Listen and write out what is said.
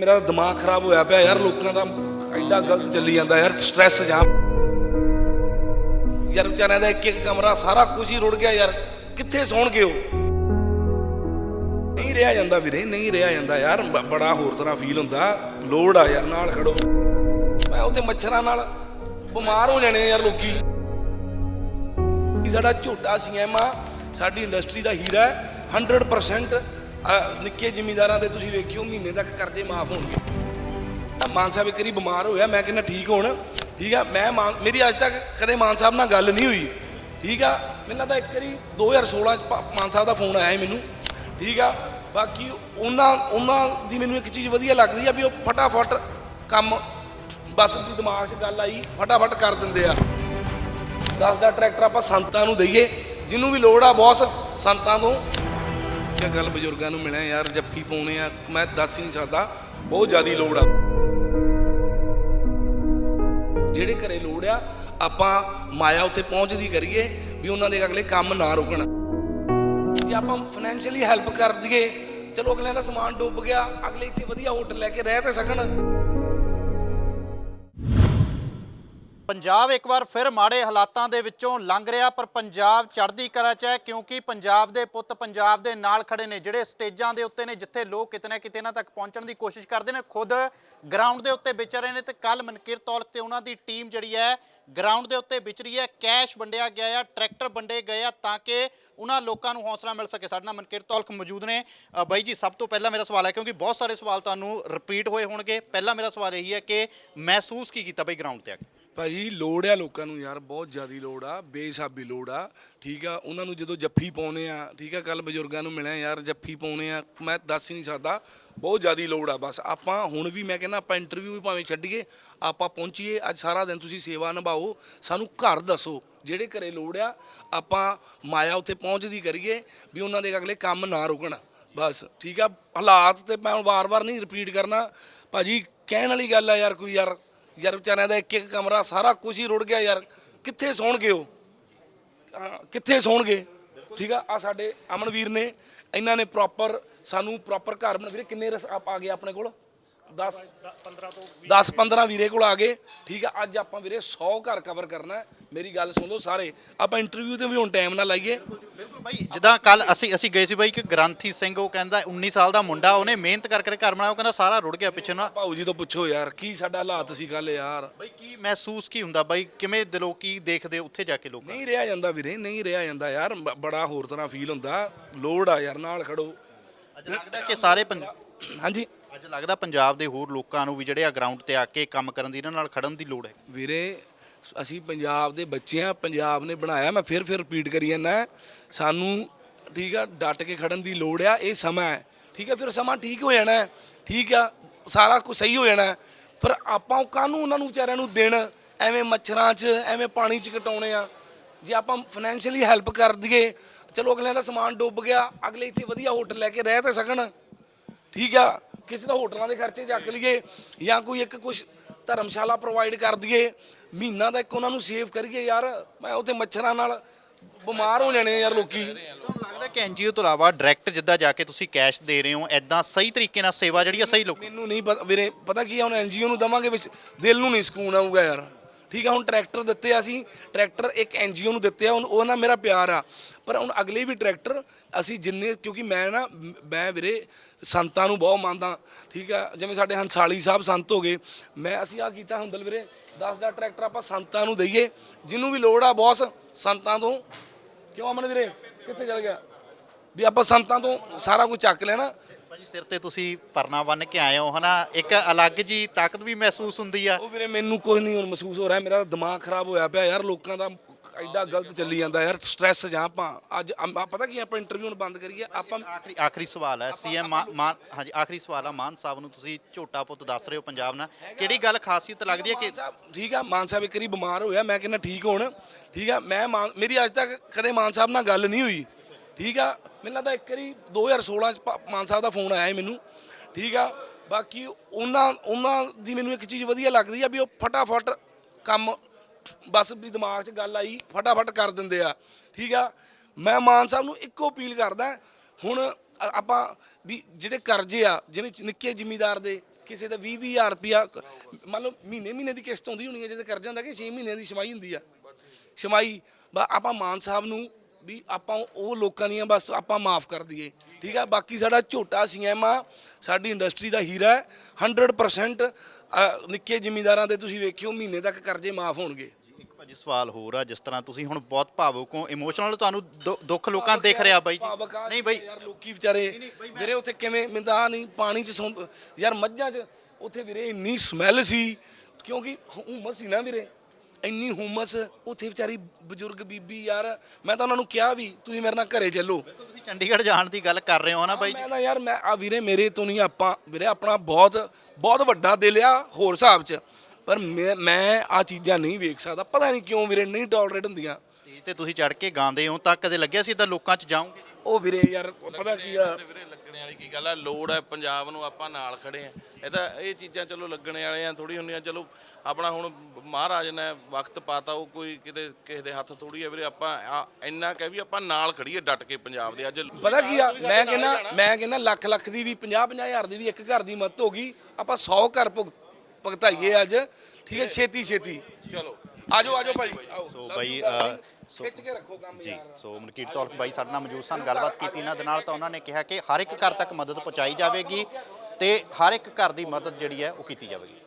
ਮੇਰਾ ਦਿਮਾਗ ਖਰਾਬ ਹੋਇਆ ਪਿਆ ਯਾਰ, ਲੋਕਾਂ ਦਾ ਐਡਾ ਗਲਤ ਚੱਲੀ ਜਾਂਦਾ ਯਾਰ ਸਟ੍ਰੈਸ ਜਾਂ ਯਾਰ ਵਿਚਾਰਿਆਂ ਦਾ ਇੱਕ ਇੱਕ ਕਮਰਾ ਸਾਰਾ ਕੁਝ ਹੀ ਰੁੜ ਗਿਆ ਯਾਰ, ਕਿੱਥੇ ਸੌਣਗੇ ਉਹ? ਨਹੀਂ ਰਿਹਾ ਜਾਂਦਾ ਵੀਰੇ, ਨਹੀਂ ਰਿਹਾ ਜਾਂਦਾ ਯਾਰ ਬੜਾ ਹੋਰ ਤਰ੍ਹਾਂ ਫੀਲ ਹੁੰਦਾ, ਲੋੜ ਆ ਯਾਰ ਨਾਲ ਖੜੋ। ਮੈਂ ਉਹਦੇ ਮੱਛਰਾਂ ਨਾਲ ਬਿਮਾਰ ਹੋ ਜਾਣੇ ਯਾਰ ਲੋਕੀ। ਸਾਡਾ ਝੋਟਾ ਸੀਐਮਾ ਸਾਡੀ ਇੰਡਸਟਰੀ ਦਾ ਹੀਰਾ ਹੈ 100% ਨਿੱਕੇ ਜ਼ਿਮੀਂਦਾਰਾਂ ਦੇ ਤੁਸੀਂ ਵੇਖਿਓ, ਮਹੀਨੇ ਤੱਕ ਕਰਜ਼ੇ ਮਾਫ ਹੋਣਗੇ। ਮਾਨ ਸਾਹਿਬ ਇੱਕ ਵਾਰੀ ਬਿਮਾਰ ਹੋਇਆ, ਮੈਂ ਕਹਿੰਦਾ ਠੀਕ ਹੋਣ। ਠੀਕ ਆ, ਮੈਂ ਮਾਨ, ਮੇਰੀ ਅੱਜ ਤੱਕ ਕਦੇ ਮਾਨ ਸਾਹਿਬ ਨਾਲ ਗੱਲ ਨਹੀਂ ਹੋਈ। ਠੀਕ ਆ, ਮੈਨੂੰ ਲੱਗਦਾ ਇੱਕ ਵਾਰੀ 2016 ਚ ਮਾਨ ਸਾਹਿਬ ਦਾ ਫੋਨ ਆਇਆ ਸੀ ਮੈਨੂੰ। ਠੀਕ ਆ, ਬਾਕੀ ਉਹਨਾਂ ਉਹਨਾਂ ਦੀ ਮੈਨੂੰ ਇੱਕ ਚੀਜ਼ ਵਧੀਆ ਲੱਗਦੀ ਆ ਵੀ ਉਹ ਫਟਾਫਟ ਕੰਮ, ਬਸ ਵੀ ਦਿਮਾਗ 'ਚ ਗੱਲ ਆਈ, ਫਟਾਫਟ ਕਰ ਦਿੰਦੇ ਆ। 10 ਦਾ ਟਰੈਕਟਰ ਆਪਾਂ ਸੰਤਾਂ ਨੂੰ ਦਈਏ ਜਿਹਨੂੰ ਵੀ ਲੋੜ ਆ ਬੌਸ ਸੰਤਾਂ ਤੋਂ। ਇਹ ਗੱਲ ਬਜ਼ੁਰਗਾਂ ਨੂੰ ਮਿਲਿਆ ਯਾਰ, ਜੱਫੀ ਪਾਉਣੇ ਆ। ਮੈਂ ਦੱਸ ਹੀ ਨਹੀਂ ਸਕਦਾ, ਬਹੁਤ ਜ਼ਿਆਦੀ ਲੋੜ ਆ। ਜਿਹੜੇ ਘਰੇ ਲੋੜ ਆ, ਆਪਾਂ ਮਾਇਆ ਉੱਥੇ ਪਹੁੰਚਦੀ ਕਰੀਏ ਵੀ ਉਹਨਾਂ ਦੇ ਅਗਲੇ ਕੰਮ ਨਾ ਰੁਕਣ। ਜੇ ਆਪਾਂ ਫਾਈਨੈਂਸ਼ੀਅਲੀ ਹੈਲਪ ਕਰ ਦਈਏ, ਚਲੋ ਅਗਲਿਆਂ ਦਾ ਸਮਾਨ ਡੁੱਬ ਗਿਆ, ਅਗਲੇ ਇੱਥੇ ਵਧੀਆ ਹੋਟਲ ਲੈ ਕੇ ਰਹਿ ਤਾਂ ਸਕਣ। ਪੰਜਾਬ ਇੱਕ ਵਾਰ ਫਿਰ ਮਾੜੇ ਹਾਲਾਤਾਂ ਦੇ ਵਿੱਚੋਂ ਲੰਘ ਰਿਹਾ, ਪਰ ਪੰਜਾਬ ਚੜ੍ਹਦੀ ਕਲਾ 'ਚ ਹੈ, ਕਿਉਂਕਿ ਪੰਜਾਬ ਦੇ ਪੁੱਤ ਪੰਜਾਬ ਦੇ ਨਾਲ ਖੜੇ ਨੇ, ਜਿਹੜੇ ਸਟੇਜਾਂ ਦੇ ਉੱਤੇ ਨੇ, ਜਿੱਥੇ ਲੋਕ ਕਿਤੇ ਨਾ ਕਿਤੇ ਇਹਨਾਂ ਤੱਕ ਪਹੁੰਚਣ ਦੀ ਕੋਸ਼ਿਸ਼ ਕਰਦੇ ਨੇ, ਖੁਦ ਗਰਾਊਂਡ ਦੇ ਉੱਤੇ ਵਿਚਰ ਰਹੇ ਨੇ ਤੇ ਕੱਲ ਮਨਕੀਰ ਤੌਲਕ ਤੇ ਉਹਨਾਂ ਦੀ ਟੀਮ ਜਿਹੜੀ ਹੈ, ਗਰਾਊਂਡ ਦੇ ਉੱਤੇ ਵਿਚਰੀ ਹੈ, ਕੈਸ਼ ਵੰਡਿਆ ਗਿਆ ਆ, ਟਰੈਕਟਰ ਵੰਡੇ ਗਏ ਆ, ਤਾਂ ਕਿ ਉਹਨਾਂ ਲੋਕਾਂ ਨੂੰ ਹੌਸਲਾ ਮਿਲ ਸਕੇ। ਸਾਡੇ ਨਾਲ ਮਨਕੀਰ ਤੌਲਕ ਮੌਜੂਦ ਨੇ। ਬਾਈ ਜੀ, ਸਭ ਤੋਂ ਪਹਿਲਾਂ ਮੇਰਾ ਸਵਾਲ ਹੈ, ਕਿਉਂਕਿ ਬਹੁਤ ਸਾਰੇ ਸਵਾਲ ਤੁਹਾਨੂੰ ਰਿਪੀਟ ਹੋਏ ਹੋਣਗੇ। ਪਹਿਲਾ ਮੇਰਾ ਸਵਾਲ ਇਹੀ ਹੈ ਕਿ ਮਹਿਸੂਸ ਕੀ ਕੀਤਾ ਬਈ ਗਰਾਊਂਡ ਤੇ ਆ ਕੇ? ਭਾਜੀ ਲੋੜ ਆ ਲੋਕਾਂ ਨੂੰ ਯਾਰ, ਬਹੁਤ ਜ਼ਿਆਦੀ ਲੋੜ ਆ ਬੇਸਾਬੀ ਲੋੜ ਆ, ਠੀਕ ਆ? ਉਹਨਾਂ ਨੂੰ ਜਦੋਂ ਜੱਫੀ ਪਾਉਨੇ ਆ, ਠੀਕ ਆ? ਕੱਲ ਬਜ਼ੁਰਗਾਂ ਨੂੰ ਮਿਲਿਆ ਯਾਰ, ਜੱਫੀ ਪਾਉਨੇ ਆ, ਮੈਂ ਦੱਸ ਹੀ ਨਹੀਂ ਸਕਦਾ, ਬਹੁਤ ਜ਼ਿਆਦੀ ਲੋੜ ਆ ਬਸ। ਆਪਾਂ ਹੁਣ ਵੀ ਮੈਂ ਕਹਿੰਦਾ, ਆਪਾਂ ਇੰਟਰਵਿਊ ਵੀ ਭਾਵੇਂ ਛੱਡੀਏ, ਆਪਾਂ ਪਹੁੰਚੀਏ, ਅੱਜ ਸਾਰਾ ਦਿਨ ਤੁਸੀਂ ਸੇਵਾ ਨਿਭਾਓ, ਸਾਨੂੰ ਘਰ ਦੱਸੋ, ਜਿਹੜੇ ਘਰੇ ਲੋੜ ਆ, ਆਪਾਂ ਮਾਇਆ ਉੱਥੇ ਪਹੁੰਚਦੀ ਕਰੀਏ, ਵੀ ਉਹਨਾਂ ਦੇ ਅਗਲੇ ਕੰਮ ਨਾ ਰੁਕਣ, ਬਸ, ਠੀਕ ਆ? ਹਾਲਾਤ ਤੇ ਮੈਂ ਵਾਰ-ਵਾਰ ਨਹੀਂ ਰਿਪੀਟ ਕਰਨਾ, ਭਾਜੀ, ਕਹਿਣ ਵਾਲੀ ਗੱਲ ਆ ਯਾਰ ਕੋਈ ਯਾਰ ਯਾਰ ਵਿਚਾਰਿਆਂ ਦਾ ਇੱਕ ਇੱਕ ਕਮਰਾ ਸਾਰਾ ਕੁਝ ਹੀ ਰੁੜ ਗਿਆ ਯਾਰ। ਕਿੱਥੇ ਸੌਣਗੇ ਉਹ? ਹਾਂ, ਕਿੱਥੇ ਸੌਣਗੇ? ਠੀਕ ਆ ਆ ਸਾਡੇ ਅਮਨਵੀਰ ਨੇ ਇਹਨਾਂ ਨੇ ਪ੍ਰੋਪਰ ਸਾਨੂੰ ਪ੍ਰੋਪਰ ਘਰ ਬਣਾ ਵੀਰੇ ਕਿੰਨੇ ਰਸ ਆਪ ਆ ਗਏ ਆਪਣੇ ਕੋਲ? 10 15 ਤੋਂ 10 15 ਵੀਰੇ ਕੋਲ ਆ ਗਏ। ਠੀਕ ਆ ਅੱਜ ਆਪਾਂ ਵੀਰੇ 100 ਘਰ ਕਵਰ ਕਰਨਾ ਹੈ। ਮੇਰੀ ਗੱਲ ਸੁਣ ਲਓ ਸਾਰੇ। ਆਪਾਂ ਇੰਟਰਵਿਊ ਤੇ ਵੀ ਹੁਣ ਟਾਈਮ ਨਾ ਲਾਈਏ। ਬਾਈ ਜਿੱਦਾਂ ਕੱਲ ਅਸੀਂ ਅਸੀਂ ਗਏ ਸੀ ਬਾਈ ਕਿ ਗ੍ਰੰਥੀ ਸਿੰਘ ਉਹ ਕਹਿੰਦਾ 19 ਸਾਲ ਦਾ ਮੁੰਡਾ ਉਹਨੇ ਮਿਹਨਤ ਕਰ ਕਰਕੇ ਘਰ ਬਣਾਇਆ ਉਹ ਕਹਿੰਦਾ ਸਾਰਾ ਰੁੜ ਗਿਆ ਪਿੱਛੇ ਨਾ ਭਾਊ ਜੀ ਤੋਂ ਪੁੱਛੋ ਯਾਰ ਕੀ ਸਾਡਾ ਹਾਲਾਤ ਸੀ ਗੱਲ ਯਾਰ? ਬਾਈ ਕੀ ਮਹਿਸੂਸ ਕੀ ਹੁੰਦਾ ਬਾਈ? ਕਿਵੇਂ ਦਿਲੋਂ ਕੀ ਦੇਖਦੇ ਉੱਥੇ ਜਾ ਕੇ ਲੋਕ ਨਹੀਂ ਰਿਹਾ ਜਾਂਦਾ ਵੀਰੇ ਨਹੀਂ ਰਿਹਾ ਜਾਂਦਾ ਯਾਰ ਬ- ਬੜਾ ਹੋਰ ਤਰ੍ਹਾਂ ਫੀਲ ਹੁੰਦਾ। ਲੋੜ ਆ ਯਾਰ ਨਾਲ ਖੜੋ। ਅੱਜ ਲੱਗਦਾ ਕਿ ਸਾਰੇ ਪੰਜ- ਹਾਂਜੀ। ਅੱਜ ਲੱਗਦਾ ਪੰਜਾਬ ਦੇ ਹੋਰ ਲੋਕਾਂ ਨੂੰ ਵੀ ਜਿਹੜੇ ਆ ਗਰਾਊਂਡ ਤੇ ਆ ਕੇ ਕੰਮ ਕਰਨ ਦੀ ਇਹਨਾਂ ਨਾਲ ਖੜਨ ਦੀ ਲੋੜ ਹੈ। ਵੀਰੇ ਅਸੀਂ ਪੰਜਾਬ ਦੇ ਬੱਚੇ ਆ ਪੰਜਾਬ ਨੇ ਬਣਾਇਆ ਮੈਂ ਫਿਰ ਫਿਰ ਰਿਪੀਟ ਕਰੀ ਜਾਂਦਾ ਸਾਨੂੰ ਠੀਕ ਆ ਡਟ ਕੇ ਖੜਨ ਦੀ ਲੋੜ ਆ ਇਹ ਸਮਾਂ ਹੈ। ਠੀਕ ਆ ਫਿਰ ਸਮਾਂ ਠੀਕ ਹੋ ਜਾਣਾ ਹੈ, ਠੀਕ ਆ ਸਾਰਾ ਕੁਝ ਸਹੀ ਹੋ ਜਾਣਾ ਹੈ। ਪਰ ਆਪਾਂ ਕਾਹਨੂੰ ਉਹਨਾਂ ਨੂੰ ਵਿਚਾਰਿਆਂ ਨੂੰ ਦੇਣ? ਐਵੇਂ ਮੱਛਰਾਂ 'ਚ ਐਵੇਂ ਪਾਣੀ 'ਚ ਕਟਾਉਣੇ ਆ। ਜੇ ਆਪਾਂ ਫਾਈਨੈਂਸ਼ੀਅਲੀ ਹੈਲਪ ਕਰ ਦਈਏ ਚਲੋ ਅਗਲਿਆਂ ਦਾ ਸਮਾਨ ਡੁੱਬ ਗਿਆ ਅਗਲੇ ਇੱਥੇ ਵਧੀਆ ਹੋਟਲ ਲੈ ਕੇ ਰਹਿ ਤਾਂ ਸਕਣ। ਠੀਕ ਆ ਕਿਸੇ ਦਾ ਹੋਟਲਾਂ ਦੇ ਖਰਚੇ ਚੱਕ ਲਈਏ ਜਾਂ ਕੋਈ ਇੱਕ ਕੁਝ ਧਰਮਸ਼ਾਲਾ ਪ੍ਰੋਵਾਈਡ ਕਰ ਦਈਏ। ਮਹੀਨਾ ਦਾ ਇੱਕ ਉਹਨਾਂ ਨੂੰ ਸੇਵ ਕਰੀਏ ਯਾਰ। ਮੈਂ ਉੱਥੇ ਮੱਛਰਾਂ ਨਾਲ ਬਿਮਾਰ ਹੋ ਜਾਣੇ ਯਾਰ ਲੋਕੀ। ਤੁਹਾਨੂੰ ਲੱਗਦਾ ਕਿ ਐਨਜੀਓ ਤੋਂ ਇਲਾਵਾ ਡਾਇਰੈਕਟ ਜਿੱਦਾਂ ਜਾ ਕੇ ਤੁਸੀਂ ਕੈਸ਼ ਦੇ ਰਹੇ ਹੋ ਐਦਾਂ ਸਹੀ ਤਰੀਕੇ ਨਾਲ ਸੇਵਾ ਜਿਹੜੀ ਆ ਸਹੀ ਲੋਕ ਮੈਨੂੰ ਨਹੀਂ ਪਤਾ ਵੀਰੇ ਪਤਾ ਕੀ ਆ ਹੁਣ ਐਨਜੀਓ ਨੂੰ ਦਵਾਂਗੇ ਵਿੱਚ ਦਿਲ ਨੂੰ ਨਹੀਂ ਸਕੂਨ ਆਊਗਾ ਯਾਰ। ਠੀਕ ਆ, ਹੁਣ ਟਰੈਕਟਰ ਦਿੱਤੇ ਆ ਅਸੀਂ, ਟਰੈਕਟਰ ਇੱਕ ਐਨਜੀਓ ਨੂੰ ਦਿੱਤੇ ਆ, ਹੁਣ ਉਹ ਨਾਲ ਮੇਰਾ ਪਿਆਰ ਆ। ਪਰ ਹੁਣ ਅਗਲੇ ਵੀ ਟਰੈਕਟਰ ਅਸੀਂ ਜਿੰਨੇ, ਕਿਉਂਕਿ ਮੈਂ ਨਾ, ਮੈਂ ਵੀਰੇ ਸੰਤਾਂ ਨੂੰ ਬਹੁਤ ਮੰਨਦਾ, ਠੀਕ ਆ, ਜਿਵੇਂ ਸਾਡੇ ਹੰਸਾਲੀ ਸਾਹਿਬ ਸੰਤ ਹੋ ਗਏ, ਮੈਂ ਅਸੀਂ ਆ ਕੀਤਾ ਹੁੰਦਲ ਵੀਰੇ 10 ਦਾ ਟਰੈਕਟਰ ਆਪਾਂ ਸੰਤਾਂ ਨੂੰ ਦਈਏ ਜਿਹਨੂੰ ਵੀ ਲੋੜ ਆ ਬੌਸ ਸੰਤਾਂ ਤੋਂ। ਕਿਉਂ ਅਮਨ ਵੀਰੇ? ਕਿੱਥੇ ਚਲ ਗਿਆ? ਵੀ ਆਪਾਂ ਸੰਤਾਂ ਤੋਂ ਸਾਰਾ ਕੁਝ ਚੱਕ ਲੈਣਾ ਭਾਜੀ ਸਿਰ ਤੇ ਤੁਸੀਂ ਪਰਨਾ ਬੰਨ ਕੇ ਆਏ ਹੋ ਹਨਾ? ਇੱਕ ਅਲੱਗ ਜੀ ਤਾਕਤ ਵੀ ਮਹਿਸੂਸ ਹੁੰਦੀ ਆ। ਉਹ ਵੀਰੇ ਮੈਨੂੰ ਕੁਝ ਨਹੀਂ ਹੁਣ ਮਹਿਸੂਸ ਹੋ ਰਿਹਾ। ਮੇਰਾ ਤਾਂ ਦਿਮਾਗ ਖਰਾਬ ਹੋਇਆ ਪਿਆ ਯਾਰ ਲੋਕਾਂ ਦਾ ਐਡਾ ਗਲਤ ਚੱਲੀ ਜਾਂਦਾ ਯਾਰ ਸਟ੍ਰੈਸ ਜਾਂ ਆਪਾਂ ਅੱਜ ਆ ਪਤਾ ਕੀ ਆਪਾਂ ਇੰਟਰਵਿਊ ਨੂੰ ਬੰਦ ਕਰੀਏ ਆਪਾਂ ਆਖਰੀ ਆਖਰੀ ਸਵਾਲ ਹੈ ਸੀਐਮ ਮਾਨ ਹਾਂਜੀ ਆਖਰੀ ਸਵਾਲ ਆ। ਮਾਨ ਸਾਹਿਬ ਨੂੰ ਤੁਸੀਂ ਝੋਟਾ ਪੁੱਤ ਦੱਸ ਰਹੇ ਹੋ ਪੰਜਾਬ ਨਾਲ। ਕਿਹੜੀ ਗੱਲ ਖਾਸੀਅਤ ਲੱਗਦੀ ਹੈ ਕਿ ਠੀਕ ਆ ਮਾਨ ਸਾਹਿਬ ਇੱਕ ਵਾਰੀ ਬਿਮਾਰ ਹੋਇਆ ਮੈਂ ਕਹਿੰਦਾ ਠੀਕ ਹੋਣ। ਠੀਕ ਆ ਮੈਂ ਮਾਨ ਮੇਰੀ ਅੱਜ ਤੱਕ ਕਦੇ ਮਾਨ ਸਾਹਿਬ ਨਾਲ ਗੱਲ ਨਹੀਂ ਹੋਈ। ਠੀਕ ਆ? ਮੈਨੂੰ ਲੱਗਦਾ ਇੱਕ ਵਾਰੀ 2016 ਚ ਪ- ਮਾਨ ਸਾਹਿਬ ਦਾ ਫੋਨ ਆਇਆ ਸੀ ਮੈਨੂੰ। ਠੀਕ ਆ? ਬਾਕੀ ਉਹਨਾਂ ਉਹਨਾਂ ਦੀ ਮੈਨੂੰ ਇੱਕ ਚੀਜ਼ ਵਧੀਆ ਲੱਗਦੀ ਆ ਵੀ ਉਹ ਫਟਾਫਟ ਕੰਮ ਬਸ ਵੀ ਦਿਮਾਗ 'ਚ ਗੱਲ ਆਈ, ਫਟਾਫਟ ਕਰ ਦਿੰਦੇ ਆ। ਠੀਕ ਆ? ਮੈਂ ਮਾਨ ਸਾਹਿਬ ਨੂੰ ਇੱਕੋ ਅਪੀਲ ਕਰਦਾ, ਹੁਣ ਅ- ਆਪਾਂ ਵੀ ਜਿਹੜੇ ਕਰਜ਼ੇ ਆ, ਜਿਵੇਂ ਨਿੱਕੇ ਜ਼ਿਮੀਦਾਰ ਦੇ, ਕਿਸੇ ਦਾ 20 20000 ਰੁਪਿਆ ਮੰਨ ਲਓ ਮਹੀਨੇ ਮਹੀਨੇ ਦੀ ਕਿਸ਼ਤ ਹੁੰਦੀ ਹੋਣੀ ਹੈ ਜਿਹਦੇ ਕਰਜ਼ਾ ਹੁੰਦਾ ਕਿ 6 ਮਹੀਨਿਆਂ ਦੀ ਛਮਾਈ ਹੁੰਦੀ ਆ। ਛਮਾਈ, ਬਾ, ਆਪਾਂ ਮਾਨ ਸਾਹਿਬ ਨੂੰ ਵੀ ਆਪਾਂ ਉਹ ਲੋਕਾਂ ਦੀਆਂ ਬਸ ਆਪਾਂ ਮਾਫ ਕਰ ਦਈਏ। ਠੀਕ ਆ? ਬਾਕੀ ਸਾਡਾ ਝੋਟਾ ਸੀਐਮ ਆ ਸਾਡੀ ਇੰਡਸਟਰੀ ਦਾ ਹੀਰਾ ਹੈ। 100% ਅ, ਨਿੱਕੇ ਜ਼ਿਮੀਂਦਾਰਾਂ ਦੇ ਤੁਸੀਂ ਵੇਖਿਓ ਮਹੀਨੇ ਤੱਕ ਕਰਜ਼ੇ ਮਾਫ ਹੋਣਗੇ। ਇੱਕ ਭਾਜੀ ਸਵਾਲ ਹੋਰ ਆ ਜਿਸ ਤਰ੍ਹਾਂ ਤੁਸੀਂ ਹੁਣ ਬਹੁਤ ਭਾਵੁਕ ਹੋ ਇਮੋਸ਼ਨਲ ਤੁਹਾਨੂੰ ਦੁ- ਦੁੱਖ ਲੋਕਾਂ ਦਿਖ ਰਿਹਾ ਬਾਈ ਭਾਵਕ ਆ ਜੀ ਨਹੀਂ ਬਾਈ ਯਾਰ ਲੋਕੀ ਵਿਚਾਰੇ ਵੀਰੇ ਉੱਥੇ ਕਿਵੇਂ ਮਿੰਦਾ ਨਹੀਂ ਪਾਣੀ ਚ ਸੌਂ ਯਾਰ ਮੱਝਾਂ ਚ ਉੱਥੇ ਵੀਰੇ ਇੰਨੀ ਸਮੈਲ ਸੀ ਕਿਉਂਕਿ ਹੁਮਸ ਸੀ ਨਾ ਵੀਰੇ। ਇੰਨੀ ਹੁਮਸ ਉੱਥੇ ਵਿਚਾਰੀ ਬਜ਼ੁਰਗ ਬੀਬੀ ਯਾਰ ਮੈਂ ਤਾਂ ਉਹਨਾਂ ਨੂੰ ਕਿਹਾ ਵੀ ਤੁਸੀਂ ਮੇਰੇ ਨਾਲ ਘਰੇ ਚੱਲੋ। ਤੁਸੀਂ ਚੰਡੀਗੜ੍ਹ ਜਾਣ ਦੀ ਗੱਲ ਕਰ ਰਹੇ ਹੋ ਨਾ ਬਾਈ ਜੀ। ਮੈਂ ਤਾਂ ਯਾਰ ਮੈਂ ਆ ਵੀਰੇ ਮੇਰੇ ਤੋਂ ਨਹੀਂ ਆਪਾਂ ਵੀਰੇ ਆਪਣਾ ਬਹੁਤ ਬਹੁਤ ਵੱਡਾ ਦਿਲ ਆ ਹੋਰ ਹਿਸਾਬ ਚ। ਪਰ ਮੈਂ ਮੈਂ ਆ ਚੀਜ਼ਾਂ ਨਹੀਂ ਵੇਖ ਸਕਦਾ। ਪਤਾ ਨਹੀਂ ਕਿਉਂ ਵੀਰੇ ਨਹੀਂ ਟੋਲਰੇਟ ਹੁੰਦੀਆਂ। ਸਟੇਜ ਤੇ ਤੁਸੀਂ ਚੜ ਕੇ ਗਾਉਂਦੇ ਹੋ ਤਾਂ ਕਦੇ ਲੱਗਿਆ ਸੀ ਤਾਂ ਲੋਕਾਂ 'ਚ ਜਾਓਗੇ? ਉਹ ਵੀਰੇ ਯਾਰ ਪਤਾ ਕੀ ਆ? ਤੇ ਵੀਰੇ ਲੱਗਣੇ ਵਾਲੀ ਕੀ ਗੱਲ ਆ? ਲੋੜ ਹੈ ਪੰਜਾਬ ਨੂੰ ਆਪਾਂ ਨਾਲ ਖੜੇ ਆ। ਇਹ ਤਾਂ ਇਹ ਚੀਜ਼ਾਂ ਚਲੋ ਲੱਗਣੇ ਵਾਲੇ ਆ ਥੋੜੀ ਹੁੰਦੀਆਂ। ਚਲੋ ਆਪਣਾ ਹੁਣ ਮਹਾਰਾਜ ਨੇ ਵਕਤ ਪਾਤਾ ਉਹ ਕੋਈ ਕਿਤੇ ਕਿਸੇ ਦੇ ਹੱਥ ਥੋੜੀ ਹੈ ਵੀਰੇ ਆਪਾਂ ਆ- ਇੰਨਾ ਕਹਿ ਵੀ ਆਪਾਂ ਨਾਲ ਖੜੀਏ ਡਟ ਕੇ ਪੰਜਾਬ ਦੇ। ਅੱਜ ਪਤਾ ਕੀ ਆ ਮੈਂ ਕਹਿੰਦਾ ਮੈਂ ਕਹਿੰਦਾ ਲੱਖ ਲੱਖ ਦੀ ਵੀ 50 50 ਹਜ਼ਾਰ ਦੀ ਵੀ ਇੱਕ ਘਰ ਦੀ ਮਦਦ ਹੋ ਗਈ। ਆਪਾਂ 100 ਘਰ ਭੁਗ ਭੁਗਤਾਈਏ ਅੱਜ। ਠੀਕ ਹੈ ਛੇਤੀ ਛੇਤੀ। ਚਲੋ। ਆਜੋ ਆਜੋ ਭਾਈ। ਆਓ। ਸੋ. ਅ, ਸੋ- ਖਿੱਚ ਕੇ ਰੱਖੋ ਕੰਮ ਜੀ ਯਾਰ। ਸੋ ਮਨਕੀਰ ਤੌਲਕ ਬਾਈ ਸਾਡੇ ਨਾਲ ਮੌਜੂਦ ਸਨ। ਗੱਲਬਾਤ ਕੀਤੀ ਇਹਨਾਂ ਦੇ ਨਾਲ ਤਾਂ ਉਹਨਾਂ ਨੇ ਕਿਹਾ ਕਿ ਹਰ ਇੱਕ ਘਰ ਤੱਕ ਮਦਦ ਪਹੁੰਚਾਈ ਜਾਵੇਗੀ। ਤੇ ਹਰ ਇੱਕ ਘਰ ਦੀ ਮਦਦ ਜਿਹੜੀ ਹੈ ਉਹ ਕੀਤੀ ਜਾਵੇਗੀ।